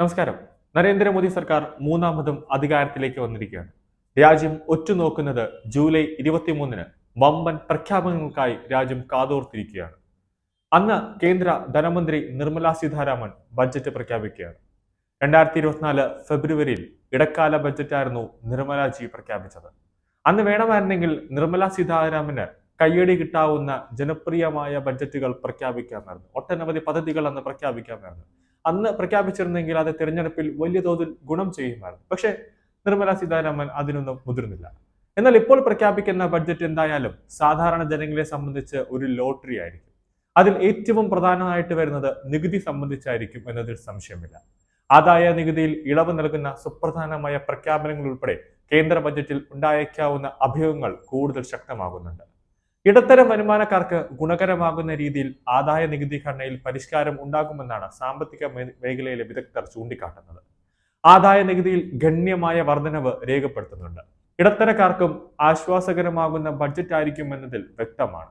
നമസ്കാരം. നരേന്ദ്രമോദി സർക്കാർ മൂന്നാമതും അധികാരത്തിലേക്ക് വന്നിരിക്കുകയാണ്. രാജ്യം ഒറ്റുനോക്കുന്നത് ജൂലൈ ഇരുപത്തിമൂന്നിന് വമ്പൻ പ്രഖ്യാപനങ്ങൾക്കായി രാജ്യം കാതോർത്തിരിക്കുകയാണ്. അന്ന് കേന്ദ്ര ധനമന്ത്രി നിർമ്മല സീതാരാമൻ ബജറ്റ് പ്രഖ്യാപിക്കുകയാണ്. രണ്ടായിരത്തി ഇരുപത്തിനാല് ഫെബ്രുവരിയിൽ ഇടക്കാല ബജറ്റായിരുന്നു നിർമ്മലാജി പ്രഖ്യാപിച്ചത്. അന്ന് വേണമായിരുന്നെങ്കിൽ നിർമ്മല സീതാരാമന് കയ്യടി കിട്ടാവുന്ന ജനപ്രിയമായ ബജറ്റുകൾ പ്രഖ്യാപിക്കാമായിരുന്നു. ഒട്ടനവധി പദ്ധതികൾ അന്ന് പ്രഖ്യാപിക്കാമായിരുന്നു. അന്ന് പ്രഖ്യാപിച്ചിരുന്നെങ്കിൽ അത് തിരഞ്ഞെടുപ്പിൽ വലിയ തോതിൽ ഗുണം ചെയ്യുമായിരുന്നു. പക്ഷേ നിർമ്മല സീതാരാമൻ അതിനൊന്നും മുതിർന്നില്ല. എന്നാൽ ഇപ്പോൾ പ്രഖ്യാപിക്കുന്ന ബഡ്ജറ്റ് എന്തായാലും സാധാരണ ജനങ്ങളെ സംബന്ധിച്ച് ഒരു ലോട്ടറി ആയിരിക്കും. അതിൽ ഏറ്റവും പ്രധാനമായിട്ട് വരുന്നത് നികുതി സംബന്ധിച്ചായിരിക്കും എന്നതിൽ സംശയമില്ല. ആദായ നികുതിയിൽ ഇളവ് നൽകുന്ന സുപ്രധാനമായ പ്രഖ്യാപനങ്ങൾ ഉൾപ്പെടെ കേന്ദ്ര ബജറ്റിൽ ഉണ്ടായേക്കാവുന്ന അഭ്യൂഹങ്ങൾ കൂടുതൽ ശക്തമാകുന്നുണ്ട്. ഇടത്തരം വരുമാനക്കാർക്ക് ഗുണകരമാകുന്ന രീതിയിൽ ആദായ നികുതി ഘടനയിൽ പരിഷ്കാരം ഉണ്ടാകുമെന്നാണ് സാമ്പത്തിക മേഖലയിലെ വിദഗ്ധർ ചൂണ്ടിക്കാട്ടുന്നത്. ആദായ നികുതിയിൽ ഗണ്യമായ വർധനവ് രേഖപ്പെടുത്തുന്നുണ്ട്. ഇടത്തരക്കാർക്കും ആശ്വാസകരമാകുന്ന ബഡ്ജറ്റ് എന്നതിൽ വ്യക്തമാണ്.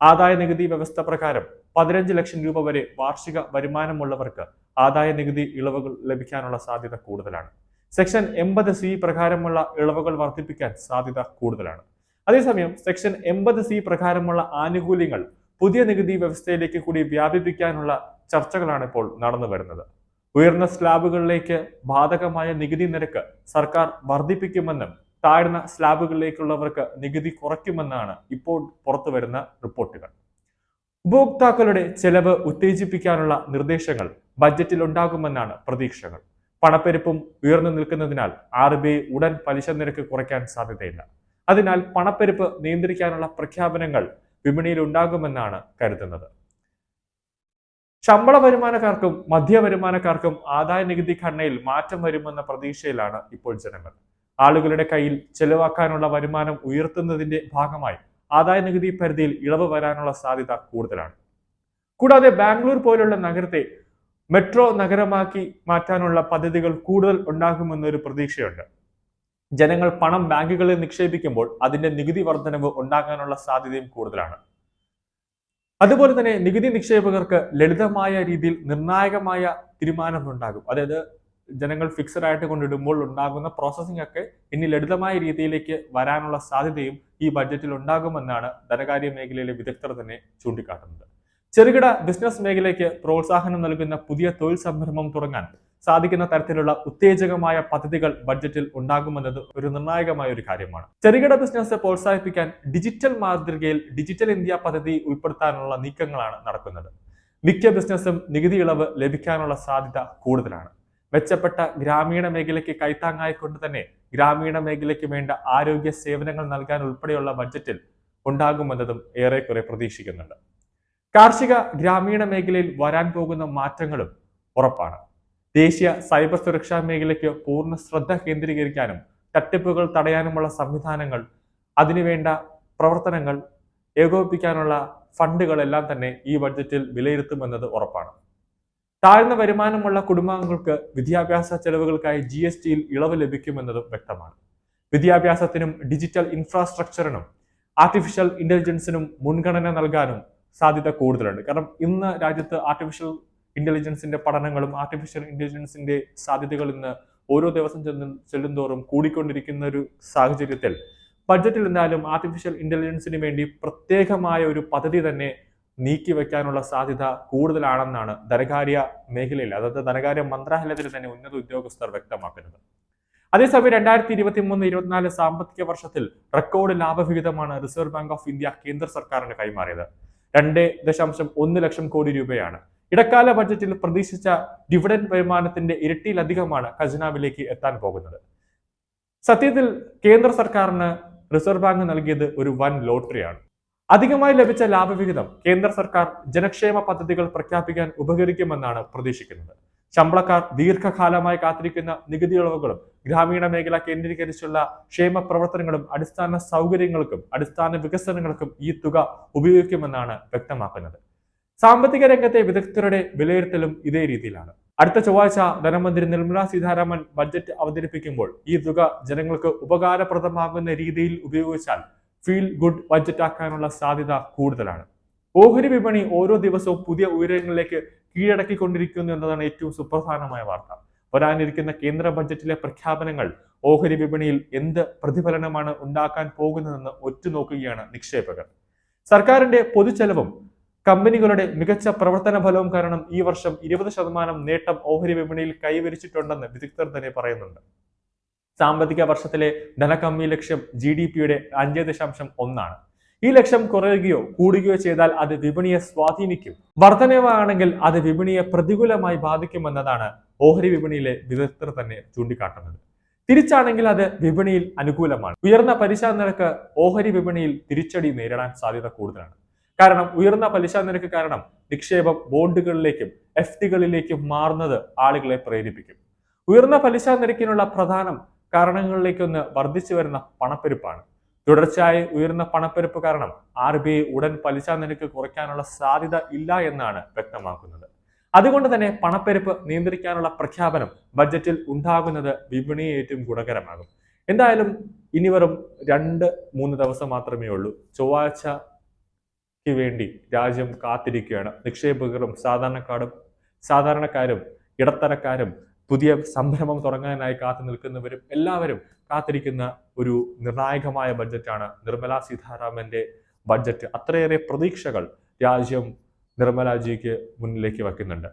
ആദായ നികുതി വ്യവസ്ഥ പ്രകാരം പതിനഞ്ച് ലക്ഷം രൂപ വരെ വാർഷിക വരുമാനമുള്ളവർക്ക് ആദായ നികുതി ഇളവുകൾ ലഭിക്കാനുള്ള സാധ്യത കൂടുതലാണ്. സെക്ഷൻ എൺപത് സി പ്രകാരമുള്ള ഇളവുകൾ വർദ്ധിപ്പിക്കാൻ സാധ്യത കൂടുതലാണ്. അതേസമയം സെക്ഷൻ എൺപത് സി പ്രകാരമുള്ള ആനുകൂല്യങ്ങൾ പുതിയ നികുതി വ്യവസ്ഥയിലേക്ക് കൂടി വ്യാപിപ്പിക്കാനുള്ള ചർച്ചകളാണ് ഇപ്പോൾ നടന്നു വരുന്നത്. ഉയർന്ന സ്ലാബുകളിലേക്ക് ബാധകമായ നികുതി നിരക്ക് സർക്കാർ വർദ്ധിപ്പിക്കുമെന്നും താഴ്ന്ന സ്ലാബുകളിലേക്കുള്ളവർക്ക് നികുതി കുറയ്ക്കുമെന്നാണ് ഇപ്പോൾ പുറത്തു വരുന്ന റിപ്പോർട്ടുകൾ. ഉപഭോക്താക്കളുടെ ചെലവ് ഉത്തേജിപ്പിക്കാനുള്ള നിർദ്ദേശങ്ങൾ ബജറ്റിൽ ഉണ്ടാകുമെന്നാണ് പ്രതീക്ഷകൾ. പണപ്പെരുപ്പും ഉയർന്നു നിൽക്കുന്നതിനാൽ ആർ ബി ഐ ഉടൻ പലിശ നിരക്ക് കുറയ്ക്കാൻ സാധ്യതയില്ല. അതിനാൽ പണപ്പെരുപ്പ് നിയന്ത്രിക്കാനുള്ള പ്രഖ്യാപനങ്ങൾ വിപണിയിൽ ഉണ്ടാകുമെന്നാണ് കരുതുന്നത്. ശമ്പള വരുമാനക്കാർക്കും മധ്യ വരുമാനക്കാർക്കും ആദായ നികുതി ഘടനയിൽ മാറ്റം വരുമെന്ന പ്രതീക്ഷയിലാണ് ഇപ്പോൾ ജനങ്ങൾ. ആളുകളുടെ കയ്യിൽ ചെലവാക്കാനുള്ള വരുമാനം ഉയർത്തുന്നതിന്റെ ഭാഗമായി ആദായ നികുതി പരിധിയിൽ ഇളവ് വരാനുള്ള സാധ്യത കൂടുതലാണ്. കൂടാതെ ബാംഗ്ലൂർ പോലുള്ള നഗരത്തെ മെട്രോ നഗരമാക്കി മാറ്റാനുള്ള പദ്ധതികൾ കൂടുതൽ ഉണ്ടാകുമെന്നൊരു പ്രതീക്ഷയുണ്ട്. ജനങ്ങൾ പണം ബാങ്കുകളിൽ നിക്ഷേപിക്കുമ്പോൾ അതിന്റെ നികുതി വർധനവ് ഉണ്ടാകാനുള്ള സാധ്യതയും കൂടുതലാണ്. അതുപോലെ തന്നെ നികുതി നിക്ഷേപകർക്ക് ലളിതമായ രീതിയിൽ നിർണായകമായ തീരുമാനമുണ്ടാകും അതായത് ജനങ്ങൾ ഫിക്സഡ് ആയിട്ട് കൊണ്ടിടുമ്പോൾ ഉണ്ടാകുന്ന പ്രോസസ്സിംഗ് ഒക്കെ ഇനി ലളിതമായ രീതിയിലേക്ക് വരാനുള്ള സാധ്യതയും ഈ ബഡ്ജറ്റിൽ ഉണ്ടാകുമെന്നാണ് ധനകാര്യ മേഖലയിലെ വിദഗ്ധർ തന്നെ ചൂണ്ടിക്കാട്ടുന്നത്. ചെറുകിട ബിസിനസ് മേഖലയ്ക്ക് പ്രോത്സാഹനം നൽകുന്ന പുതിയ തൊഴിൽ സംരംഭം തുടങ്ങാൻ സാധിക്കുന്ന തരത്തിലുള്ള ഉത്തേജകമായ പദ്ധതികൾ ബഡ്ജറ്റിൽ ഉണ്ടാകുമെന്നത് ഒരു നിർണായകമായ ഒരു കാര്യമാണ്. ചെറുകിട ബിസിനസ് പ്രോത്സാഹിപ്പിക്കാൻ ഡിജിറ്റൽ മാതൃകയിൽ ഡിജിറ്റൽ ഇന്ത്യ പദ്ധതി ഉൾപ്പെടുത്താനുള്ള നീക്കങ്ങളാണ് നടക്കുന്നത്. മിക്ക ബിസിനസ്സും നികുതി ഇളവ് ലഭിക്കാനുള്ള സാധ്യത കൂടുതലാണ്. മെച്ചപ്പെട്ട ഗ്രാമീണ മേഖലയ്ക്ക് കൈത്താങ്ങായി കൊണ്ട് തന്നെ ഗ്രാമീണ മേഖലയ്ക്ക് വേണ്ട ആരോഗ്യ സേവനങ്ങൾ നൽകാൻ ഉൾപ്പെടെയുള്ള ബഡ്ജറ്റിൽ ഉണ്ടാകുമെന്നതും ഏറെക്കുറെ പ്രതീക്ഷിക്കുന്നുണ്ട്. കാർഷിക ഗ്രാമീണ മേഖലയിൽ വരാൻ പോകുന്ന മാറ്റങ്ങളും ഉറപ്പാണ്. ദേശീയ സൈബർ സുരക്ഷാ മേഖലയ്ക്ക് പൂർണ ശ്രദ്ധ കേന്ദ്രീകരിക്കാനും തട്ടിപ്പുകൾ തടയാനുമുള്ള സംവിധാനങ്ങൾ അതിനുവേണ്ട പ്രവർത്തനങ്ങൾ ഏകോപിപ്പിക്കാനുള്ള ഫണ്ടുകളെല്ലാം തന്നെ ഈ ബഡ്ജറ്റിൽ വിലയിരുത്തുമെന്നത് ഉറപ്പാണ്. താഴ്ന്ന വരുമാനമുള്ള കുടുംബാംഗങ്ങൾക്ക് വിദ്യാഭ്യാസ ചെലവുകൾക്കായി ജി എസ് ടിയിൽ ഇളവ് ലഭിക്കുമെന്നതും വ്യക്തമാണ്. വിദ്യാഭ്യാസത്തിനും ഡിജിറ്റൽ ഇൻഫ്രാസ്ട്രക്ചറിനും ആർട്ടിഫിഷ്യൽ ഇന്റലിജൻസിനും മുൻഗണന നൽകാനും സാധ്യത കൂടുതലുണ്ട്. കാരണം ഇന്ന് രാജ്യത്ത് ആർട്ടിഫിഷ്യൽ ഇന്റലിജൻസിന്റെ പഠനങ്ങളും ആർട്ടിഫിഷ്യൽ ഇന്റലിജൻസിന്റെ സാധ്യതകൾ ഇന്ന് ഓരോ ദിവസം ചെല്ലും ചെല്ലുന്തോറും കൂടിക്കൊണ്ടിരിക്കുന്ന ഒരു സാഹചര്യത്തിൽ ബഡ്ജറ്റിൽ എന്തായാലും ആർട്ടിഫിഷ്യൽ ഇന്റലിജൻസിന് വേണ്ടി പ്രത്യേകമായ ഒരു പദ്ധതി തന്നെ നീക്കി വെക്കാനുള്ള സാധ്യത കൂടുതലാണെന്നാണ് ധനകാര്യ മേഖലയിൽ അതായത് ധനകാര്യ മന്ത്രാലയത്തിൽ തന്നെ ഉന്നത ഉദ്യോഗസ്ഥർ വ്യക്തമാക്കുന്നത്. അതേസമയം രണ്ടായിരത്തി ഇരുപത്തി മൂന്ന് ഇരുപത്തിനാല് സാമ്പത്തിക വർഷത്തിൽ റെക്കോർഡ് ലാഭവിഹിതമാണ് റിസർവ് ബാങ്ക് ഓഫ് ഇന്ത്യ കേന്ദ്ര സർക്കാരിന് കൈമാറിയത്. രണ്ട് ദശാംശം ഒന്ന് ലക്ഷം കോടി രൂപയാണ്. ഇടക്കാല ബഡ്ജറ്റിൽ പ്രതീക്ഷിച്ച ഡിവിഡൻഡ് വരുമാനത്തിന്റെ ഇരട്ടിയിലധികമാണ് ഖജനാവിലേക്ക് എത്താൻ പോകുന്നത്. സത്യത്തിൽ കേന്ദ്ര സർക്കാരിന് റിസർവ് ബാങ്ക് നൽകിയത് ഒരു വൻ ലോട്ടറിയാണ് അധികമായി ലഭിച്ച ലാഭവിഹിതം കേന്ദ്ര സർക്കാർ ജനക്ഷേമ പദ്ധതികൾ പ്രഖ്യാപിക്കാൻ ഉപകരിക്കുമെന്നാണ് പ്രതീക്ഷിക്കുന്നത്. ശമ്പളക്കാർ ദീർഘകാലമായി കാത്തിരിക്കുന്ന നികുതി ഇളവുകളും ഗ്രാമീണ മേഖല കേന്ദ്രീകരിച്ചുള്ള ക്ഷേമ പ്രവർത്തനങ്ങളും അടിസ്ഥാന സൗകര്യങ്ങൾക്കും അടിസ്ഥാന വികസനങ്ങൾക്കും ഈ തുക ഉപയോഗിക്കുമെന്നാണ് വ്യക്തമാക്കുന്നത്. സാമ്പത്തിക രംഗത്തെ വിദഗ്ധരുടെ വിലയിരുത്തലും ഇതേ രീതിയിലാണ്. അടുത്ത ചൊവ്വാഴ്ച ധനമന്ത്രി നിർമ്മല സീതാരാമൻ ബഡ്ജറ്റ് അവതരിപ്പിക്കുമ്പോൾ ഈ തുക ജനങ്ങൾക്ക് ഉപകാരപ്രദമാകുന്ന രീതിയിൽ ഉപയോഗിച്ചാൽ ഫീൽ ഗുഡ് ബഡ്ജറ്റ് ആക്കാനുള്ള സാധ്യത കൂടുതലാണ്. ഓഹരി വിപണി ഓരോ ദിവസവും പുതിയ ഉയരങ്ങളിലേക്ക് കീഴടക്കിക്കൊണ്ടിരിക്കുന്നു എന്നതാണ് ഏറ്റവും സുപ്രധാനമായ വാർത്ത. വരാനിരിക്കുന്ന കേന്ദ്ര ബജറ്റിലെ പ്രഖ്യാപനങ്ങൾ ഓഹരി വിപണിയിൽ എന്ത് പ്രതിഫലനമാണ് ഉണ്ടാക്കാൻ പോകുന്നതെന്ന് ഒറ്റുനോക്കുകയാണ് നിക്ഷേപകർ. സർക്കാരിന്റെ പൊതുചെലവും കമ്പനികളുടെ മികച്ച പ്രവർത്തന ഫലവും കാരണം ഈ വർഷം ഇരുപത് ശതമാനം നേട്ടം ഓഹരി വിപണിയിൽ കൈവരിച്ചിട്ടുണ്ടെന്ന് വിദഗ്ധർ തന്നെ പറയുന്നുണ്ട്. സാമ്പത്തിക വർഷത്തിലെ ധനകമ്മി ലക്ഷ്യം ജി ഡി പിയുടെ അഞ്ച് ദശാംശം ഒന്നാണ്. ഈ ലക്ഷ്യം കുറയുകയോ കൂടുകയോ ചെയ്താൽ അത് വിപണിയെ സ്വാധീനിക്കും. വർധനവാണെങ്കിൽ അത് വിപണിയെ പ്രതികൂലമായി ബാധിക്കുമെന്നതാണ് ഓഹരി വിപണിയിലെ വിദഗ്ധർ തന്നെ ചൂണ്ടിക്കാട്ടുന്നത്. തിരിച്ചാണെങ്കിൽ അത് വിപണിയിൽ അനുകൂലമാണ്. ഉയർന്ന പലിശ നിരക്ക് ഓഹരി വിപണിയിൽ തിരിച്ചടി നേരിടാൻ സാധ്യത കൂടുതലാണ്. കാരണം ഉയർന്ന പലിശ നിരക്ക് കാരണം നിക്ഷേപം ബോണ്ടുകളിലേക്കും എഫ് ഡികളിലേക്കും മാറുന്നത് ആളുകളെ പ്രേരിപ്പിക്കും. ഉയർന്ന പലിശ നിരക്കിനുള്ള പ്രധാനം കാരണങ്ങളിലേക്കൊന്ന് വർദ്ധിച്ചു വരുന്ന പണപ്പെരുപ്പാണ്. തുടർച്ചയായി ഉയർന്ന പണപ്പെരുപ്പ് കാരണം ആർ ബി ഐ ഉടൻ പലിശ നിരക്ക് കുറയ്ക്കാനുള്ള സാധ്യത ഇല്ല എന്നാണ് വ്യക്തമാക്കുന്നത്. അതുകൊണ്ട് തന്നെ പണപ്പെരുപ്പ് നിയന്ത്രിക്കാനുള്ള പ്രഖ്യാപനം ബജറ്റിൽ ഉണ്ടാകുന്നത് വിപണിയെ ഏറ്റവും ഗുണകരമാകും. എന്തായാലും ഇനി വെറും രണ്ട് മൂന്ന് ദിവസം മാത്രമേ ഉള്ളൂ. ചൊവ്വാഴ്ചയ്ക്ക് വേണ്ടി രാജ്യം കാത്തിരിക്കുകയാണ്. നിക്ഷേപകരും സാധാരണക്കാരും സാധാരണക്കാരും ഇടത്തരക്കാരും പുതിയ സംരംഭം തുടങ്ങാനായി കാത്തു നിൽക്കുന്നവരും എല്ലാവരും കാത്തിരിക്കുന്ന ഒരു നിർണായകമായ ബഡ്ജറ്റാണ് നിർമ്മല സീതാരാമന്റെ ബഡ്ജറ്റ്. അത്രയേറെ പ്രതീക്ഷകൾ രാജ്യം നിർമ്മലാജിക്ക് മുന്നിലേക്ക് വയ്ക്കുന്നുണ്ട്